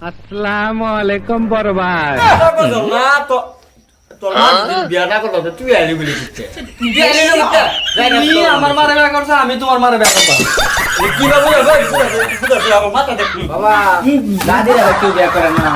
আসসালামু আলাইকুম বড় ভাই না তো তোর মা যেদিন বিয়াটা করল তো তুই আইলি বলে দিচ্ছে তুই আইলি না বুঝতে তুমি আমার মারে বিয়া করছ আমি তোমার মারে বিয়া করব। কি বাবু ভাই? আমার মাথা বাবা দাদিরা কেউ বিয়ে করে না।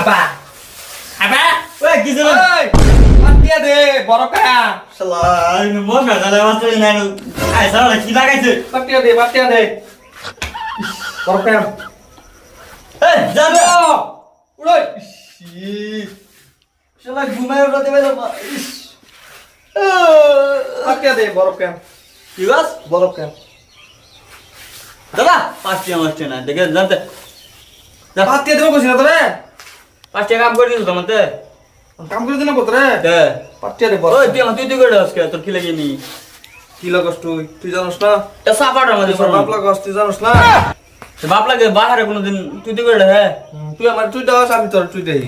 আবা। আবা। ওই কি জানো ওই পাতিয়া দে বড় কায়া শালা আমি মন না জানা মাত্র না আই সারা কি লাগাইছে? পাতিয়া দে পাতিয়া দে। বড় কায়া এই যাবে উড়ই। শালা ঘুমায় উড়াতে পারো পাতিয়া দে বড় কায়া বাস? বড় কায়া দাদা পাঁচটি আমার না দেখে জানতে। পাতিয়া দেবো কইছি না তোরে? পাঁচটি কাম করে দিস তোমাতে কাম করে দিনা পুত্রে দে। পাতিয়া দে বড় ওই তুই তুই তুই করে আজকে তোর কি লাগিনি কি লাগস তুই? তুই জানোস না? এ সাপাটা আমাদের তোর বাপ লাগস তুই জানোস না? বাপ লাগে বাহারে কোনোদিন তুই তুই করে হ্যাঁ তুই আমার তুই দাস আমি তোর তুই দেই।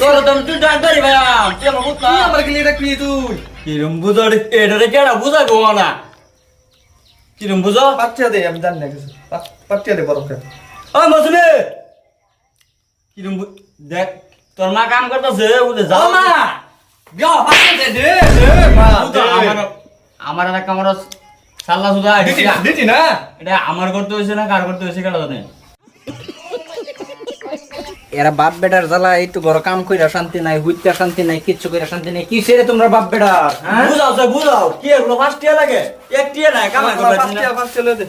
তোর তো তুই ডাক্তারি ভাই তুই আমার বুঝ তুই আমার গেলি এটা কি তুই? কিরম বুঝো রে এটা কেডা বুঝা গো না কিরম বুঝো? পাতিয়া দে আমি জানি না কিছু। পা- পাতিয়া দে কায়া ওই মৌসুমী! কিরম দেখ তোর মা কাম করতেছে উঠে যাও মা! আমার আমার একটা কামড় সাল্লা সুদা দিছি না। এটা আমার করতে হয়েছে না কার করতে হয়েছে কেন জানে? এরা বাপ বেটার জ্বালা এই তো বড় কাম কইরা শান্তি নাই হুইতে শান্তি নাই কিচ্ছু কইরা শান্তি নাই। কি রে তোমরা বাপ বেটার হ্যাঁ? বুঝাও সে বুঝাও। কি এগুলো ফার্স্ট টিয়া লাগে? এক টিয়া নাই কামাই করবে পাতিয়া পাতিয়া লয়ে দে।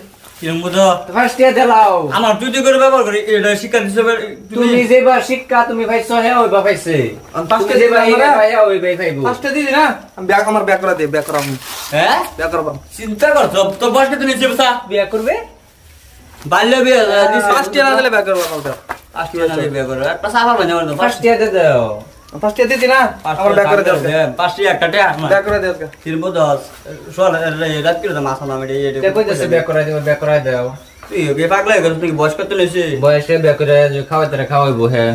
ফার্স্ট ইয়ার দিলাও আমার তুই তুই করে ব্যবহার করি এটা শিক্ষা তুমি যেবা শিক্ষা তুমি পাইছো তুমি যেবা না। পাইয়া ওইবাই পাইবো। দিদি না? আমি ব্যাক আমার ব্যাক করা দে ব্যাক করা হ্যাঁ ব্যাক করা চিন্তা করবে? বাল্য বিয়ে ফার্স্ট ইয়ার ব্যাক করব আমার ফার্স্ট ইয়ার নালে বিয়ে করো একটা সাফা বানিয়ে আমার ফার্স্ট ইয়ার দে দাও। ফার্স্ট ইয়ার দিদি না? আমার ব্যাক করে দে ফার্স্ট ইয়ার কাটে ব্যাক করে দে আজকে। তিরবো দশ সোল রাত করে দাম আসা নামে তে কইতেছে বিয়া করাই দেব বিয়া করাই দাও। তুই বিয়ে পাগলা হয়ে গেল তুই বয়স কত নিয়েছে বয়সে বিয়া করে খাওয়াইতে খাওয়াইবো হ্যাঁ।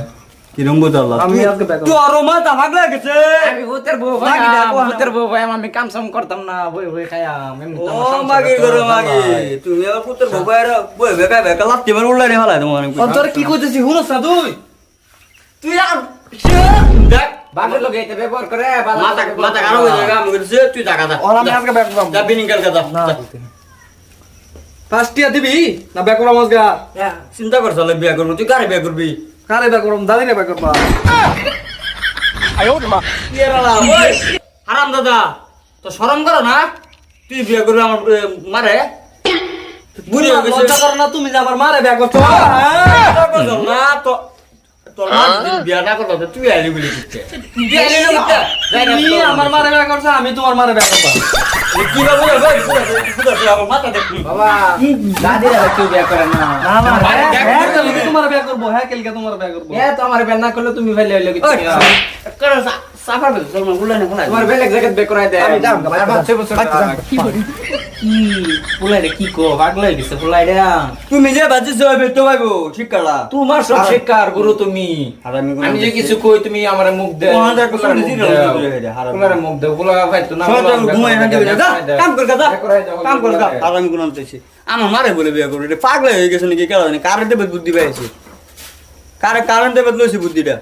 কিরম আমি আজকে ব্যাক তুই আরও মাথা পাগলা হয়ে আমি ভূতের বউ ভাই ভূতের বউ ভাই আমি কাম সাম করতাম না বই বই খাইয়াম ও মাগি করতে মাগি। তুমি আর পুত্র বাবার বই বেকা বেকা লাত্তি মার উল্লাই রে হালাই তোমার তোর কি কইতেছি হুনস না তুই? তুই আর দেখ। বাপের লোক ব্যবহার করে মাথা মাথা খারাপ হয়ে যাবে আমি বলছি তুই টাকা দা ওর আমি আজকে ব্যাক করব। যা বিনিং কাল কথা না ফার্স্ট ইয়ার দিবি? না ব্যাক করব আজকে চিন্তা করছ বিয়া করব তুই কারে বিয়া করবি? কারে ব্যাক করব দাদি রে ব্যাক করব হারাম দাদা তো শরম করো না তুই বিয়ে করবি আমার মারে বুড়ি হয়ে গেছে লজ্জা করো না তুমি যে আমার মারে ব্যাক করছ না তো তোর মা বিয়া না করল তো তুই আইলি বলে দিচ্ছে তুই আইলি না বুঝতে? তুমি আমার মারে ব্যাক করছ আমি তোমার মারে ব্যাক করব কি বাবু রে, ভাই, তুই। বাবা দাদিরা কেউ বিয়া করে না হ্যাঁ কালকে তোমার ব্যাক করব? হ্যাঁ কালকে তোমার ব্যাক করব। এ তো আমার বেন না করলে তুমি ভাই লইলে কিছু করে তুমি যে বাজিস তো ভাইবো ঠিক কালা। তোমার সব শিক্ষার গুরু তুমি। হারামি গুনাহ আমি যে কিছু কই তুমি আমার মুখ দে ভাই তো না কাম কর যা। কর আর আমি। আমার মারে বলে বিয়ে এটা পাগলা হয়ে গেছে নাকি কেন কারে দেবে বুদ্ধি পাইছে। কারে কারণ দেবে লইছি বুদ্ধিটা?